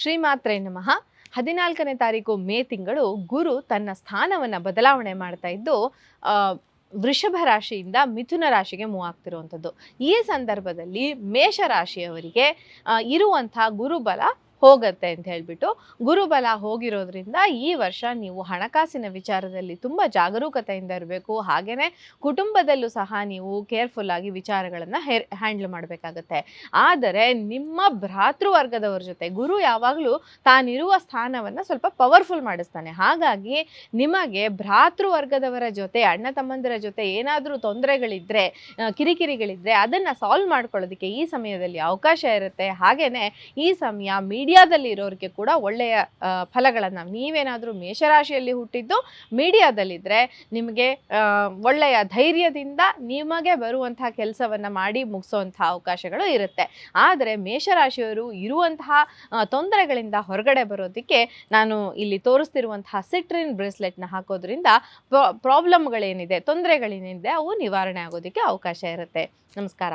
ಶ್ರೀಮಾತ್ರೆ ನಮಃ. ಹದಿನಾಲ್ಕನೇ ತಾರೀಕು ಮೇ ತಿಂಗಳು ಗುರು ತನ್ನ ಸ್ಥಾನವನ್ನು ಬದಲಾವಣೆ ಮಾಡ್ತಾ ಇದ್ದು ವೃಷಭ ರಾಶಿಯಿಂದ ಮಿಥುನ ರಾಶಿಗೆ ಮೂವ್ ಆಗ್ತಿರುವಂಥದ್ದು. ಈ ಸಂದರ್ಭದಲ್ಲಿ ಮೇಷ ರಾಶಿಯವರಿಗೆ ಇರುವಂಥ ಗುರುಬಲ ಹೋಗತ್ತೆ ಅಂತ ಹೇಳ್ಬಿಟ್ಟು ಗುರುಬಲ ಹೋಗಿರೋದ್ರಿಂದ ಈ ವರ್ಷ ನೀವು ಹಣಕಾಸಿನ ವಿಚಾರದಲ್ಲಿ ತುಂಬ ಜಾಗರೂಕತೆಯಿಂದ ಇರಬೇಕು. ಹಾಗೆಯೇ ಕುಟುಂಬದಲ್ಲೂ ಸಹ ನೀವು ಕೇರ್ಫುಲ್ ಆಗಿ ವಿಚಾರಗಳನ್ನು ಹ್ಯಾಂಡಲ್ ಮಾಡಬೇಕಾಗತ್ತೆ. ಆದರೆ ನಿಮ್ಮ ಭ್ರಾತೃವರ್ಗದವ್ರ ಜೊತೆ ಗುರು ಯಾವಾಗಲೂ ತಾನಿರುವ ಸ್ಥಾನವನ್ನು ಸ್ವಲ್ಪ ಪವರ್ಫುಲ್ ಮಾಡಿಸ್ತಾನೆ. ಹಾಗಾಗಿ ನಿಮಗೆ ಭ್ರಾತೃವರ್ಗದವರ ಜೊತೆ, ಅಣ್ಣ ತಮ್ಮಂದಿರ ಜೊತೆ ಏನಾದರೂ ತೊಂದರೆಗಳಿದ್ದರೆ ಕಿರಿಕಿರಿಗಳಿದ್ದರೆ ಅದನ್ನು ಸಾಲ್ವ್ ಮಾಡ್ಕೊಳ್ಳೋದಕ್ಕೆ ಈ ಸಮಯದಲ್ಲಿ ಅವಕಾಶ ಇರುತ್ತೆ. ಹಾಗೆಯೇ ಈ ಸಮಯ ಮೀಡಿಯಾದಲ್ಲಿ ಇರೋರಿಗೆ ಕೂಡ ಒಳ್ಳೆಯ ಫಲಗಳನ್ನು ನೀವೇನಾದರೂ ಮೇಷರಾಶಿಯಲ್ಲಿ ಹುಟ್ಟಿದ್ದು ಮೀಡಿಯಾದಲ್ಲಿದ್ದರೆ ನಿಮಗೆ ಒಳ್ಳೆಯ ಧೈರ್ಯದಿಂದ ನಿಮಗೆ ಬರುವಂತಹ ಕೆಲಸವನ್ನು ಮಾಡಿ ಮುಗಿಸುವಂತಹ ಅವಕಾಶಗಳು ಇರುತ್ತೆ. ಆದರೆ ಮೇಷರಾಶಿಯವರು ಇರುವಂತಹ ತೊಂದರೆಗಳಿಂದ ಹೊರಗಡೆ ಬರೋದಕ್ಕೆ ನಾನು ಇಲ್ಲಿ ತೋರಿಸ್ತಿರುವಂತಹ ಸಿಟ್ರಿನ್ ಬ್ರೇಸ್ಲೆಟ್ನ ಹಾಕೋದ್ರಿಂದ ಪ್ರಾಬ್ಲಮ್ಗಳೇನಿದೆ, ತೊಂದರೆಗಳೇನಿದೆ, ಅವು ನಿವಾರಣೆ ಆಗೋದಕ್ಕೆ ಅವಕಾಶ ಇರುತ್ತೆ. ನಮಸ್ಕಾರ.